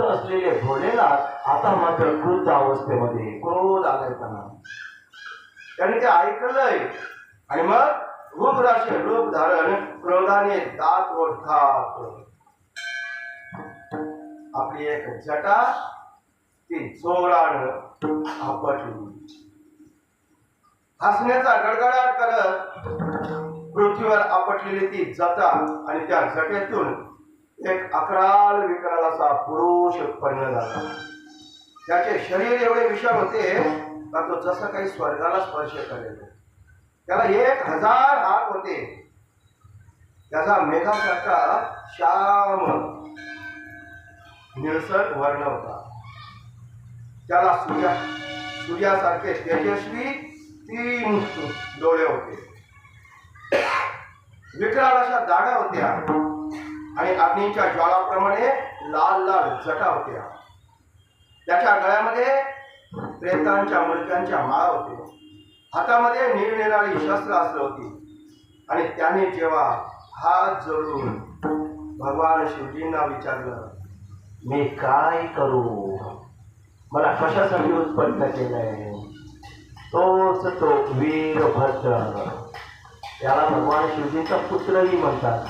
शांत असलेले भोलेनाथ आता मात्र क्रुद्ध अवस्थेमध्ये क्रोध आलाय त्यांना त्याने ते ऐकलंय. आणि मग रूप राशी रूप धारण क्रोधाने दात ओढतात आपली एक जटा ती जोरान आपटली. हसण्याचा गडगडाट करत पृथ्वीवर आपटलेली ती जटा आणि त्या जटेतून एक अकराल विकराल असा पुरुष उत्पन्न झाला. त्याचे शरीर एवढे विशाल होते का तो जसं काही स्वर्गाला स्पर्श करेल. त्याला एक हजार हात होते. त्याचा मेघासारखा श्याम निळसर वर्ण होता. त्याला सूर्या सूर्यासारखे तेजस्वी तीन डोळे होते. विकराल अशा दाड्या होत्या. आणि अग्नीच्या ज्वालाप्रमाणे लाल लाल जटा होत्या. त्याच्या गळ्यामध्ये प्रेतांच्या मुलक्यांच्या माळा होत्या. हातामध्ये निरनिराळी शस्त्र अस्त्र होती. आणि त्याने जेव्हा हात जोडून भगवान शिवजींना विचारलं मी काय करू? मला कशासाठी उत्पन्न केलंय? तोच तो वीरभद्र. याला भगवान शिवजींचा पुत्रही म्हणतात.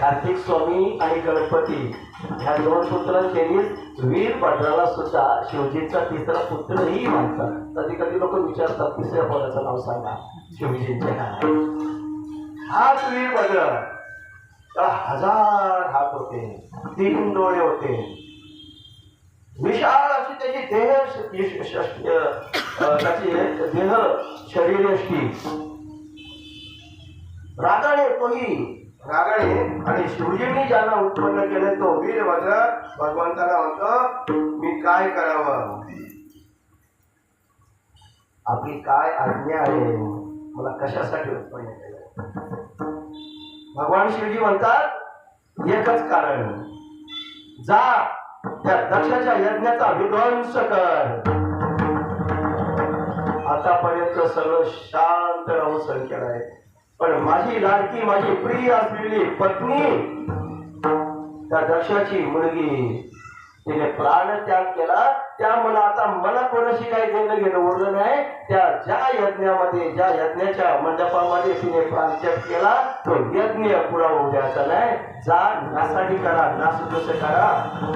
कार्तिक स्वामी आणि गणपती ह्या दोन पुत्रांखेरीज वीरभद्राला सुद्धा शिवजींचा तिसरा पुत्रही म्हणतात कधी कधी लोक विचारतात तिसऱ्या पोराचं नाव सांगा शिवजींच्या हाच वीरभद्र हजार हात होते तीन डोळे होते. विशाल अशी त्याची देह श- त्याची देह शरीरयष्टी रागाने तोही रागाने आणि शिवजींनी ज्यांना उत्पन्न केले तो वीरभद्र भगवंताला म्हणतो मी काय करावं? आपली काय आज्ञा आहे? मला कशासाठी उत्पन्न केलं? भगवान शिवजी म्हणतात एकच कारण. जा त्या दक्षाच्या यज्ञाचा विध्वंस कर. आतापर्यंत सगळं शांत राहून संख्या आहे पण माझी लाडकी माझी प्रिय असलेली पत्नी त्या दक्षाची मुलगी तिने प्राण त्याग केला. त्यामुळे आता मला कोणाशी काही घेणं घेणं उरलं नाही. त्या ज्या यज्ञामध्ये ज्या यज्ञाच्या मंडपामध्ये तिने प्राण त्याग केला तो यज्ञ पुरा होऊ द्यायचा नाही. जा नासाठी करा नासुदस करा.